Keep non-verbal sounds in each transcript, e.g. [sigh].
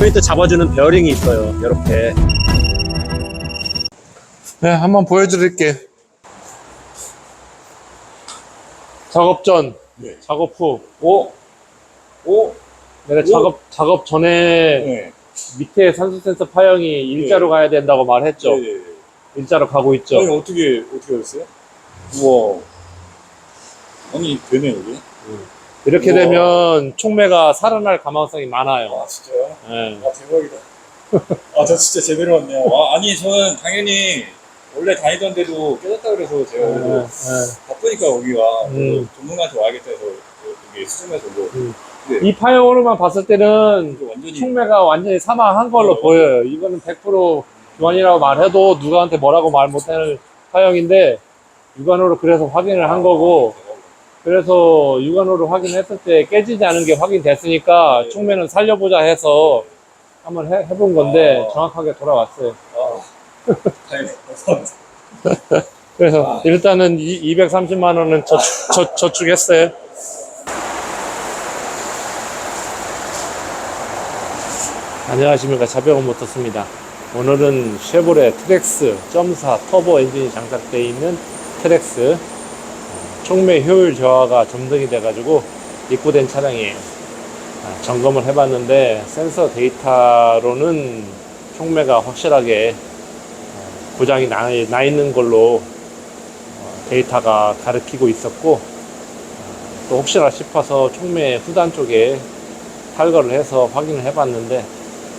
포인트 잡아주는 베어링이 있어요. 이렇게. 네, 한번 보여드릴게. 작업 전, 네. 작업 후. 오, 오. 내가 오. 작업 작업 전에 네. 밑에 산소 센서 파형이 일자로 가야 된다고 말했죠. 네, 네, 네. 일자로 가고 있죠. 아니 어떻게 어떻게 하셨어요? 우와. 아니 되네 여기. 이렇게 우와. 되면 촉매가 살아날 가망성이 많아요. 아 진짜요? 예. 아 대박이다. [laughs] 아 저 진짜 제대로 왔네요. 아, 아니 저는 당연히 원래 다니던 데도 깨졌다 그래서 제가 예, 그래도 예. 바쁘니까 거기가 음. 전문가한테 와야겠다 해서 여기 수정해서 뭐 음. 네. 이 파형으로만 봤을 때는 이거 완전히 촉매가 완전히 사망한 걸로 어. 보여요. 이거는 100% 교환이라고 말해도 누구한테 뭐라고 말 못하는 파형인데 육안으로 그래서 확인을 한 거고 그래서 육안으로 확인했을 때 깨지지 않은 게 확인됐으니까 네. 촉매는 살려보자 해서 한번 해, 해본 건데 아. 정확하게 돌아왔어요. 아. 감사합니다. 그래서 아. 일단은 이, 230만 원은 저, 저, 저축했어요. 안녕하십니까 자병원 모터스입니다. 오늘은 쉐보레 트렉스 점사 터보 엔진이 장착되어 있는 트렉스 어, 촉매 효율 저하가 점등이 돼가지고 입고된 차량이에요. 아, 점검을 해봤는데 센서 데이터로는 촉매가 확실하게 어, 고장이 나, 나 있는 걸로 어, 데이터가 가리키고 있었고 어, 또 혹시나 싶어서 촉매 후단 쪽에 탈거를 해서 확인을 해봤는데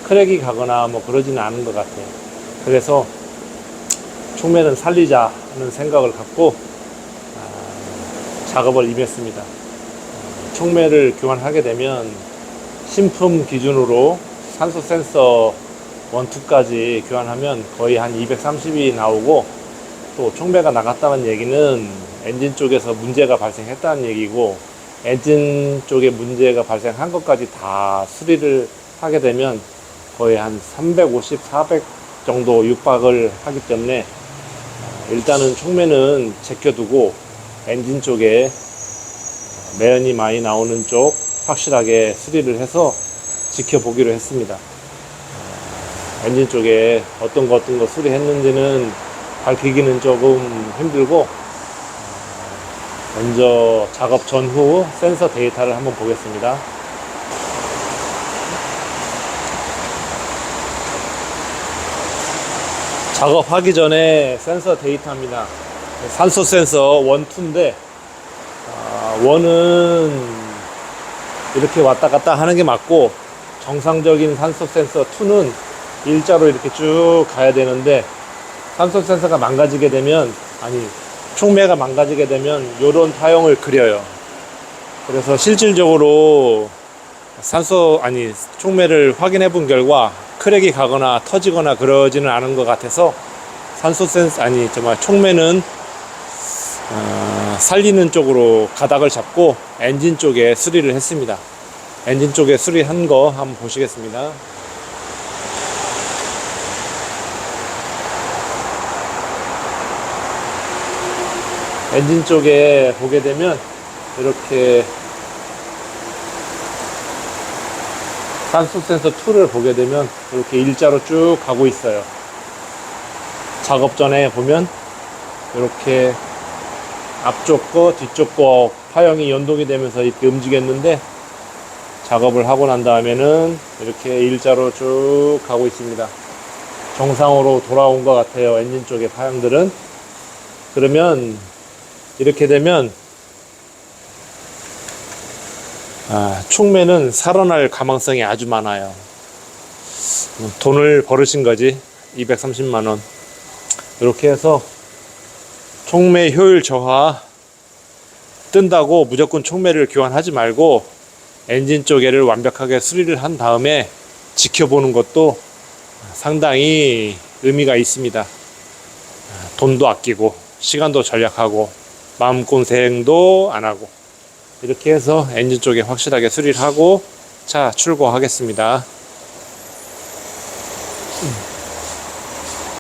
크랙이 가거나 뭐 그러지는 않은 것 같아요. 그래서 촉매는 살리자는 생각을 갖고 아, 작업을 임했습니다. 어, 촉매를 교환하게 되면 신품 기준으로 산소 센서 1, 2까지 교환하면 거의 한 230이 나오고 또 촉매가 나갔다는 얘기는 엔진 쪽에서 문제가 발생했다는 얘기고 엔진 쪽에 문제가 발생한 것까지 다 수리를 하게 되면 거의 한 350, 400 정도 육박을 하기 때문에 어, 일단은 촉매는 제껴두고 엔진 쪽에 매연이 많이 나오는 쪽 확실하게 수리를 해서 지켜보기로 했습니다. 어, 엔진 쪽에 어떤 거 어떤 거 수리했는지는 밝히기는 조금 힘들고 어, 먼저 작업 전후 센서 데이터를 한번 보겠습니다. 작업하기 전에 센서 데이터입니다. 산소 센서 1, 2인데 아, 1은 이렇게 왔다 갔다 하는 게 맞고 정상적인 산소 센서 2는 일자로 이렇게 쭉 가야 되는데 산소 센서가 망가지게 되면 아니 촉매가 망가지게 되면 이런 타형을 그려요. 그래서 실질적으로 산소 아니 촉매를 확인해 본 결과 크랙이 가거나 터지거나 그러지는 않은 것 같아서 산소 센서 아니 정말 촉매는 어, 살리는 쪽으로 가닥을 잡고 엔진 쪽에 수리를 했습니다. 엔진 쪽에 수리한 거 한번 보시겠습니다. 엔진 쪽에 보게 되면 이렇게 산소 센서 2를 보게 되면 이렇게 일자로 쭉 가고 있어요. 작업 전에 보면 이렇게 앞쪽 거 뒤쪽 거 파형이 연동이 되면서 이렇게 움직였는데 작업을 하고 난 다음에는 이렇게 일자로 쭉 가고 있습니다. 정상으로 돌아온 것 같아요. 엔진 쪽의 파형들은. 그러면 이렇게 되면 아, 촉매는 살아날 가망성이 아주 많아요. 돈을 벌으신 거지. 230만 원. 이렇게 해서 촉매 효율 저하 뜬다고 무조건 촉매를 교환하지 말고 엔진 쪽에를 완벽하게 수리를 한 다음에 지켜보는 것도 상당히 의미가 있습니다. 돈도 아끼고 시간도 절약하고 마음고생도 안 하고 이렇게 해서 엔진 쪽에 확실하게 수리를 하고 차 출고하겠습니다.